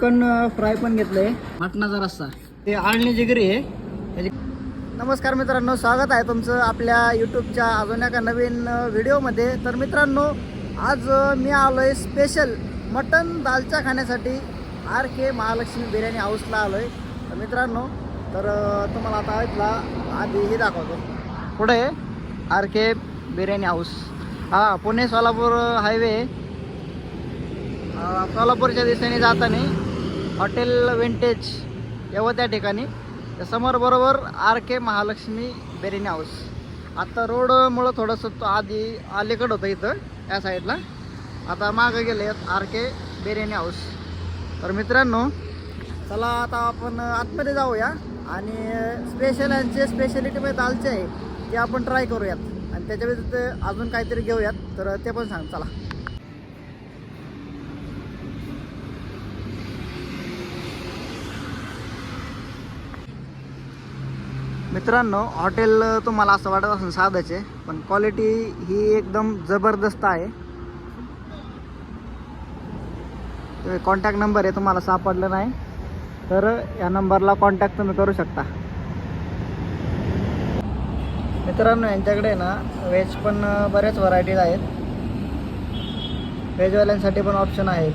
Chicken fry पण घेतलंय. मटणाचा रस्सा. ते आळणी गिरी आहे त्याची नमस्कार मित्रांनो स्वागत आहे तुमचं आपल्या यूट्यूबच्या अजून एका नवीन व्हिडिओमध्ये. तर मित्रांनो आज मी आलो आहे स्पेशल मटन दालच्या खाण्यासाठी आर के महालक्ष्मी बिर्याणी हाऊसला आलो आहे तर मित्रांनो तर तुम्हाला आता ऐकला आधी हे दाखवतो. पुढे आर के बिर्याणी हाऊस हा पुणे सोलापूर हायवे सोलापूरच्या दिशेने जाताना हॉटेल विंटेज येवं त्या ठिकाणी. त्या समोर बरोबर R K Mahalakshmi biryani house. आता रोडमुळं थोडंसं तो आधी अलीकडं होतं इथं त्या साईडला. आता मागं गेले आर के बिर्याणी हाऊस. तर मित्रांनो चला आता आपण आतमध्ये जाऊया. आणि स्पेशल यांचे स्पेशालिटीमध्ये म्हणजे दालचे आहे ते आपण ट्राय करूयात. आणि त्याच्या व्यतिरिक्त अजून काहीतरी घेऊयात. तर ते पण सांग चला. मित्रांनो हॉटेल तुम्हाला असं वाटत असेल साधंच आहे पण क्वालिटी ही एकदम जबरदस्त आहे. कॉन्टॅक्ट नंबर आहे तुम्हाला सापडलं नाही तर या नंबरला कॉन्टॅक्ट तुम्ही करू शकता. मित्रांनो यांच्याकडे ना व्हेज पण बऱ्याच व्हरायटीज आहेत. व्हेजवाल्यांसाठी पण ऑप्शन आहेत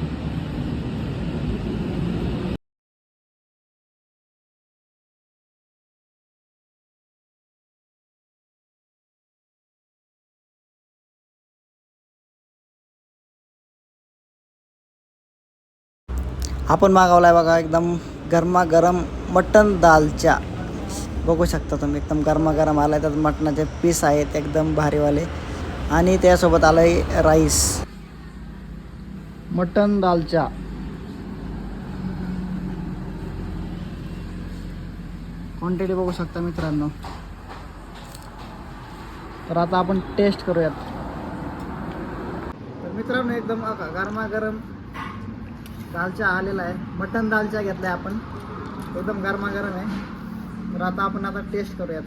आपण आहे बघा एकदम गरमागरम मटन दालच्या. बघू शकता तुम्ही एकदम गरमागरम आला आहे त्यात मटणाचे पीस आहेत एकदम भारीवाले. आणि त्यासोबत आलं आहे राईस मटन दालच्या क्वांटिटी बघू शकता मित्रांनो. तर आता आपण टेस्ट करूयात. तर मित्रांनो एकदम गरमागरम दालचा आलेला आहे. मटन दालचा घेतलाय आपण. एकदम गरमागरम आहे. तर आता आपण आता टेस्ट करूयात.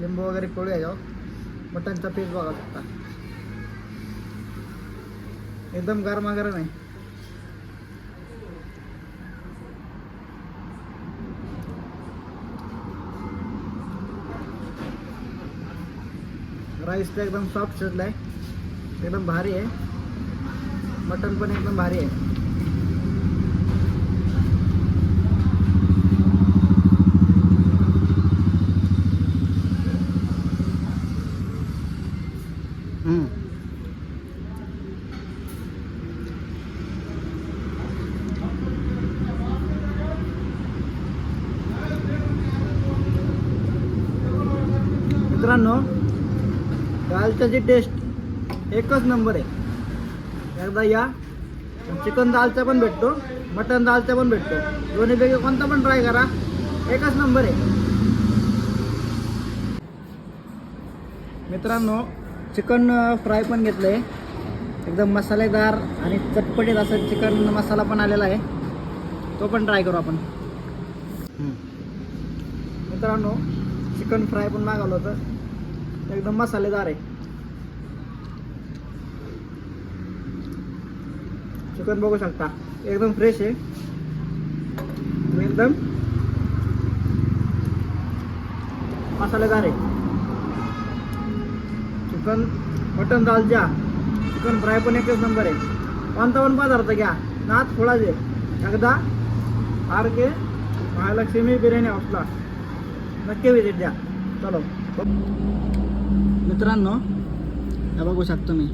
लिंबू वगैरे पिळूया याच्यावर मटनचा पीस बघा शकता एकदम गरमागरम आहे. राईस तर एकदम सॉफ्ट शिजला आहे एकदम भारी आहे. मटन पण एकदम भारी आहे. मित्रांनो दालच्याची टेस्ट एकच नंबर आहे. एकदा या. चिकन दालचा पण भेटतो मटन दालचा पण भेटतो. दोन्हीपैकी कोणता पण ट्राय करा. एकच नंबर आहे. मित्रांनो चिकन फ्राय पण घेतलं आहे एकदम मसालेदार आणि चटपटीत असं चिकन मसाला पण आलेला आहे. तो पण ट्राय करू आपण. मित्रांनो चिकन फ्राय पण मागवलं होतं. एकदम मसालेदार आहे. चिकन बघू शकता. एकदम फ्रेश आहे. एकदम मसालेदार आहे. Chicken mutton dalcha chicken fry पण एकच नंबर आहे. कोणता पण पदार्थ घ्या. नाथ दे एकदा आर के महालक्ष्मी बिर्याणी हाऊसला नक्की विजिट द्या. चलो. मित्रांनो हे बघू शकतो मी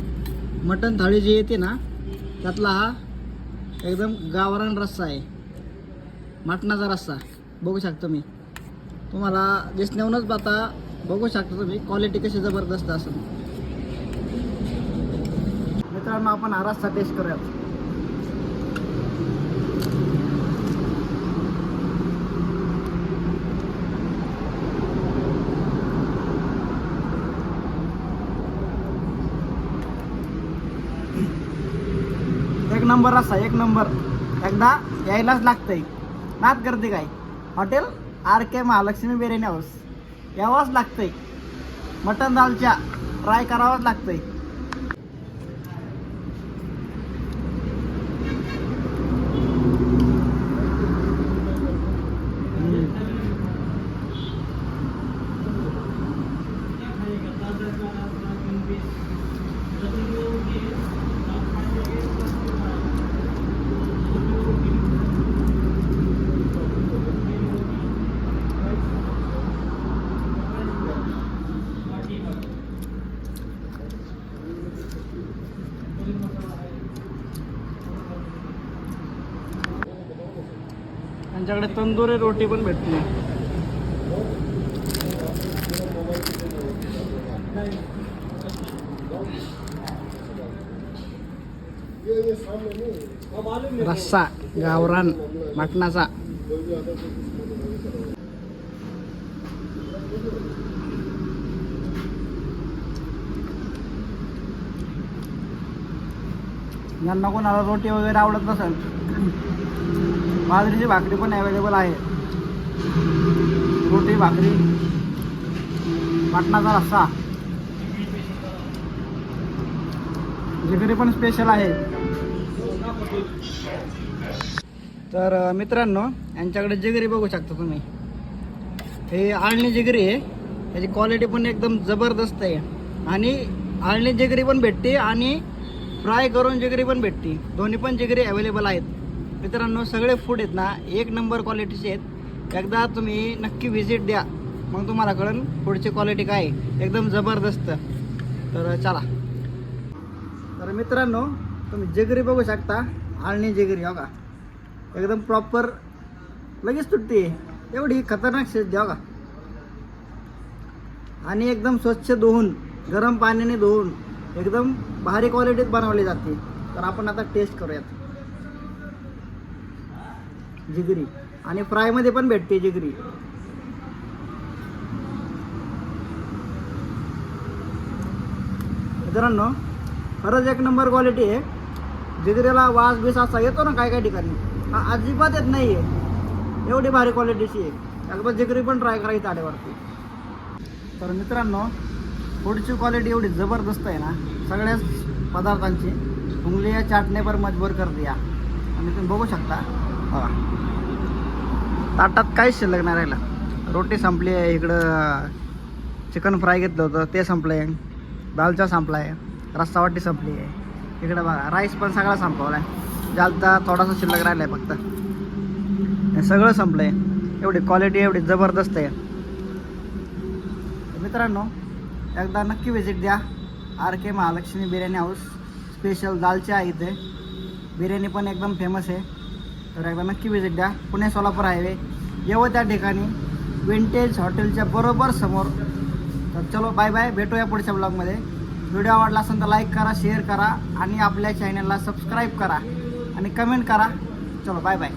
मटण थाळी जी येते ना त्यातला हा एकदम गावरान रस्सा आहे. मटणाचा रस्सा. बघू शकतो मी तुम्हाला दिसण्याहूनच आता बघू शकता तुम्ही क्वालिटी कशी जबरदस्त असेल. मित्रांनो आपण हा रस्सा टेस्ट करूयात. एक नंबर असा एक नंबर. एकदा यायलाच लागतंय. नात करते काय? Hotel R K Mahalakshmi biryani house. यावंच लागतंय. मटन दालच्या ट्राय करावंच लागतंय. आमच्याकडे तंदुरी रोटी पण भेटते. रस्सा गावरान मटणाचा. ज्यांना कोणाला रोटी वगैरे आवडत नसेल बाजरीची भाकरी पण अवेलेबल आहे. रोटी भाकरी मटणाचा रस्सा. जिगरी पण स्पेशल आहे. तर मित्रांनो यांच्याकडे जिगरी बघू शकता तुम्ही. हे आळणी जिगरी आहे. त्याची क्वालिटी पण एकदम जबरदस्त आहे. आणि आळणी जिगरी पण भेटते आणि फ्राय करून जिगरी पण भेटते. दोन्ही पण जिगरी अवेलेबल आहेत. मित्रांनो सगळे फूड आहेत ना एक नंबर क्वालिटीचे आहेत. एकदा तुम्ही नक्की व्हिजिट द्या. मग तुम्हाला कळेल फूडची क्वालिटी काय एकदम जबरदस्त. तर चला. तर मित्रांनो तुम्ही जिगरी बघू शकता. आळणी जेगरी हो का? एकदम प्रॉपर लगेच तुटते. एवढी खतरनाक शेत हो का? आणि एकदम स्वच्छ धुवून गरम पाण्याने धुवून एकदम भारी क्वालिटीत बनवली जाते. तर आपण आता टेस्ट करूयात. जिगरी. आणि फ्रायमध्ये पण भेटते जिगरी. मित्रांनो खरंच एक नंबर क्वालिटी आहे. जिगरीला वास बीस असा येतो ना काय काय ठिकाणी. हा अजिबात येत नाही आहे एवढी भारी क्वालिटीची आहे. अगदी जिगरी पण ट्राय करायची आडेवरती तर मित्रांनो फूडची क्वालिटी एवढी जबरदस्त आहे ना. सगळ्याच पदार्थांची. उंगली या चाटणेवर मजबूर कर दिया. आणि तुम्ही बघू शकता. बघा ताटात काहीच शिल्लक नाही राहिलं. रोटी संपली आहे इकडं चिकन फ्राय घेतलं होतं ते संपलं आहे दालचा संपला आहे रस्सावाटी संपली आहे. इकडं बघा राईस पण सगळा संपवला आहे जालता थोडासा शिल्लक राहिला आहे फक्त. हे सगळं संपलं आहे एवढी क्वालिटी एवढी जबरदस्त आहे. मित्रांनो एकदा नक्की व्हिजिट द्या. R K Mahalakshmi biryani house special dalcha आहे इथे. बिर्याणी पण एकदम फेमस आहे. तर एकदा नक्की व्हिजिट द्या. पुणे सोलापूर हायवे येवं त्या ठिकाणी. विंटेज हॉटेलच्या बरोबर समोर. तर चलो बाय बाय भेटूया पुढच्या ब्लॉगमध्ये व्हिडिओ आवडला असेल तर लाईक करा शेअर करा आणि आपल्या चॅनलला सबस्क्राईब करा आणि कमेंट करा. चलो बाय बाय